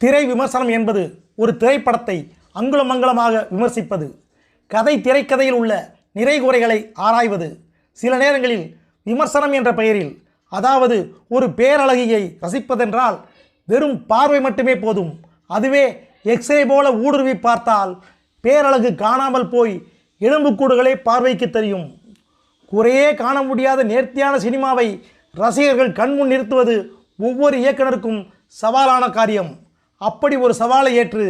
திரை விமர்சனம் என்பது ஒரு திரைப்படத்தை அங்குலமங்கலமாக விமர்சிப்பது. கதை திரைக்கதையில் உள்ள நிறை குறைகளை ஆராய்வது. சில நேரங்களில் விமர்சனம் என்ற பெயரில் அதாவது ஒரு பேரழகியை ரசிப்பதென்றால் வெறும் பார்வை மட்டுமே போதும். அதுவே எக்ஸ்ரே போல ஊடுருவி பார்த்தால் பேரழகு காணாமல் போய் எலும்புக்கூடுகளே பார்வைக்கு தெரியும். குறையே காண முடியாத நேர்த்தியான சினிமாவை ரசிகர்கள் கண்முன் நிறுத்துவது ஒவ்வொரு இயக்குனருக்கும் சவாலான காரியம். அப்படி ஒரு சவாலை ஏற்று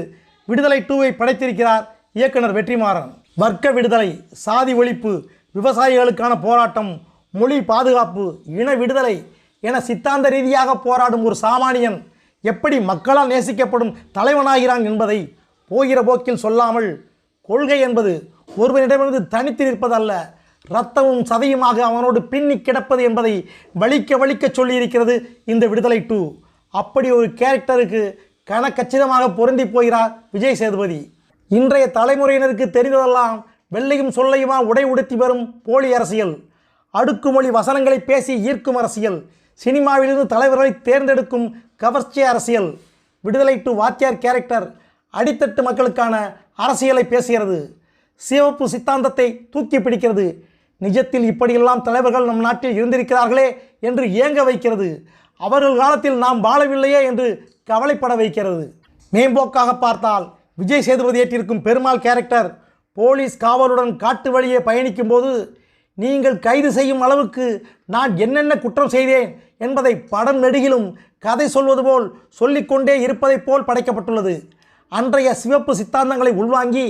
விடுதலை டூவை படைத்திருக்கிறார் இயக்குனர் வெற்றிமாறன். வர்க்க விடுதலை சாதி ஒழிப்பு விவசாயிகளுக்கான போராட்டம் மொழி பாதுகாப்பு இன விடுதலை என சித்தாந்த ரீதியாக போராடும் ஒரு சாமானியன் எப்படி மக்களால் நேசிக்கப்படும் தலைவனாகிறான் என்பதை போகிற போக்கில் சொல்லாமல் கொள்கை என்பது ஒருவனிடமிருந்து தனித்து நிற்பதல்ல. இரத்தமும் சதையுமாக அவனோடு பின்னி கிடப்பது என்பதை வலிக்க வலிக்க சொல்லியிருக்கிறது இந்த விடுதலை டூ அப்படி ஒரு கேரக்டருக்கு கனக்கச்சிதமாக பொருந்தி போகிறார் விஜய் சேதுபதி. இன்றைய தலைமுறையினருக்கு தெரிந்ததெல்லாம் வெள்ளையும் சொல்லையுமா உடை உடுத்தி வரும் போலி அரசியல். அடுக்குமொழி வசனங்களை பேசி ஈர்க்கும் அரசியல். சினிமாவிலிருந்து தலைவர்களை தேர்ந்தெடுக்கும் கவர்ச்சி அரசியல். விடுதலை டு வாத்தியார் கேரக்டர் அடித்தட்டு மக்களுக்கான அரசியலை பேசுகிறது. சிவப்பு சித்தாந்தத்தை தூக்கி பிடிக்கிறது. நிஜத்தில் இப்படியெல்லாம் தலைவர்கள் நம் நாட்டில் இருந்திருக்கிறார்களே என்று ஏங்க வைக்கிறது. அவர்கள் காலத்தில் நாம் வாழவில்லையே என்று கவலைப்பட வைக்கிறது. மேம்போக்காக பார்த்தால் விஜய் சேதுபதி ஏற்றிருக்கும் பெருமாள் கேரக்டர் போலீஸ் காவலுடன் காட்டு வழியே பயணிக்கும்போது நீங்கள் கைது செய்யும் அளவுக்கு நான் என்னென்ன குற்றம் செய்தேன் என்பதை படம் நெடுகிலும் கதை சொல்வது போல் சொல்லிக்கொண்டே இருப்பதைப் போல் படைக்கப்பட்டுள்ளது. அன்றைய சிவப்பு சித்தாந்தங்களை உள்வாங்கி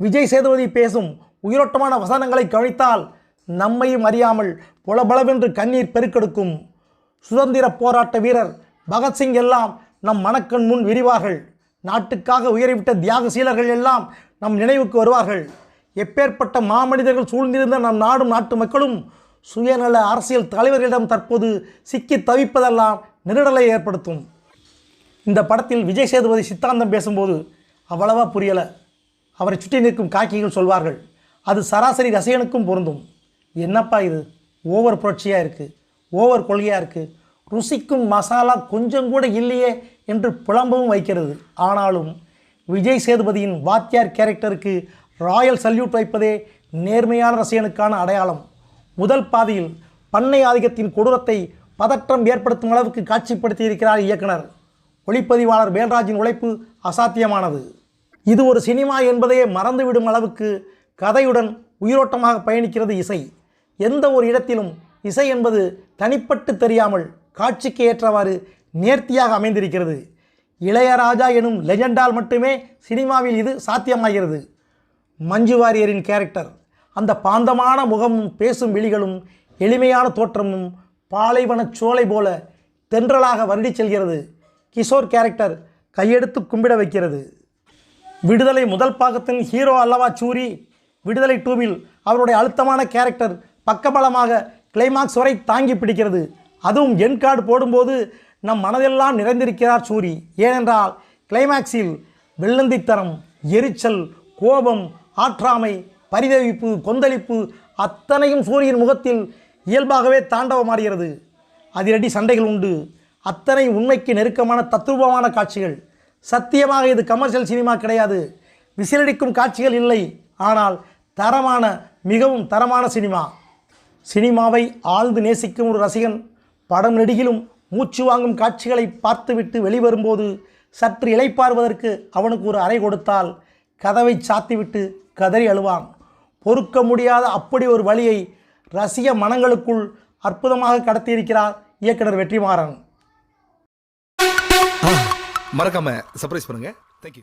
விஜய் சேதுபதி பேசும் உயிரோட்டமான வசனங்களை கழித்தால் நம்மையும் அறியாமல் புலபலவென்று கண்ணீர் பெருக்கெடுக்கும். சுதந்திர போராட்ட வீரர் பகத்சிங் எல்லாம் நம் மனக்கண் முன் விரிவார்கள். நாட்டுக்காக உயரிவிட்ட தியாகசீலர்கள் எல்லாம் நம் நினைவுக்கு வருவார்கள். எப்பேற்பட்ட மாமனிதர்கள் சூழ்ந்திருந்த நம் நாடும் நாட்டு மக்களும் சுயநல அரசியல் தலைவர்களிடம் தற்போது சிக்கி தவிப்பதெல்லாம் நெருடலை ஏற்படுத்தும். இந்த படத்தில் விஜய் சேதுபதி சித்தாந்தம் பேசும்போது அவ்வளவா புரியலை. அவரை சுற்றி நிற்கும் காக்கிகள் சொல்வார்கள் அது சராசரி ரசிகனுக்கும் பொருந்தும். என்னப்பா இது? ஓவர் புரட்சியாக இருக்குது ஓவர் கொள்கையாக இருக்குது ருசிக்கும் மசாலா கொஞ்சம் கூட இல்லையே என்று புலம்பவும் வைக்கிறது. ஆனாலும் விஜய் சேதுபதியின் வாத்தியார் கேரக்டருக்கு ராயல் சல்யூட் வைப்பதே நேர்மையான ரசிகனுக்கான அடையாளம். முதல் பாதியில் பண்ணை ஆதிக்கத்தின் கொடூரத்தை பதற்றம் ஏற்படுத்தும் அளவுக்கு காட்சிப்படுத்தியிருக்கிறார் இயக்குனர். ஒளிப்பதிவாளர் வேல்ராஜின் உழைப்பு அசாத்தியமானது. இது ஒரு சினிமா என்பதையே மறந்துவிடும் அளவுக்கு கதையுடன் உயிரோட்டமாக பயணிக்கிறது இசை. எந்த ஒரு இடத்திலும் இசை என்பது தனிப்பட்டு தெரியாமல் காட்சிக்கு ஏற்றவாறு நேர்த்தியாக அமைந்திருக்கிறது. இளையராஜா எனும் லெஜெண்டால் மட்டுமே சினிமாவில் இது சாத்தியமாகிறது. மஞ்சு வாரியரின் கேரக்டர் அந்த பாந்தமான முகமும் பேசும் விழிகளும் எளிமையான தோற்றமும் பாலைவனச் சோலை போல தென்றலாக வருடி செல்கிறது. கிஷோர் கேரக்டர் கையெடுத்து கும்பிட வைக்கிறது. விடுதலை முதல் பாகத்தின் ஹீரோ அல்லவா சூரி விடுதலை டூவில் அவருடைய அழுத்தமான கேரக்டர் பக்கபலமாக கிளைமாக்ஸ் வரை தாங்கி பிடிக்கிறது. அதுவும் என் கார்டு போடும்போது நம் மனதெல்லாம் நிறைந்திருக்கிறார் சூரி. ஏனென்றால் கிளைமாக்ஸில் வெள்ளந்தித்தனம் எரிச்சல் கோபம் ஆற்றாமை பரிதவிப்பு கொந்தளிப்பு அத்தனையும் சூரியன் முகத்தில் இயல்பாகவே தாண்டவமாடுகிறது. அதிரடி சண்டைகள் உண்டு. அத்தனை உண்மைக்கு நெருக்கமான தத்ரூபமான காட்சிகள். சத்தியமாக இது கமர்ஷியல் சினிமா கிடையாது. விசிலடிக்கும் காட்சிகள் இல்லை. ஆனால் தரமான மிகவும் தரமான சினிமா சினிமாவை ஆழ்ந்து நேசிக்கும் ஒரு ரசிகன் படம் நெடுகிலும் மூச்சு வாங்கும் காட்சிகளை பார்த்துவிட்டு வெளிவரும்போது சற்று இலைப்பார்வதற்கு அவனுக்கு ஒரு அறை கொடுத்தால் கதவை சாத்திவிட்டு கதறி அழுவான். பொறுக்க முடியாத அப்படி ஒரு வழியை ரசிக மனங்களுக்குள் அற்புதமாக கடத்தியிருக்கிறார் இயக்குனர் வெற்றிமாறன். மறக்காம சர்ப்ரைஸ் பண்ணுங்க. தேங்க்யூ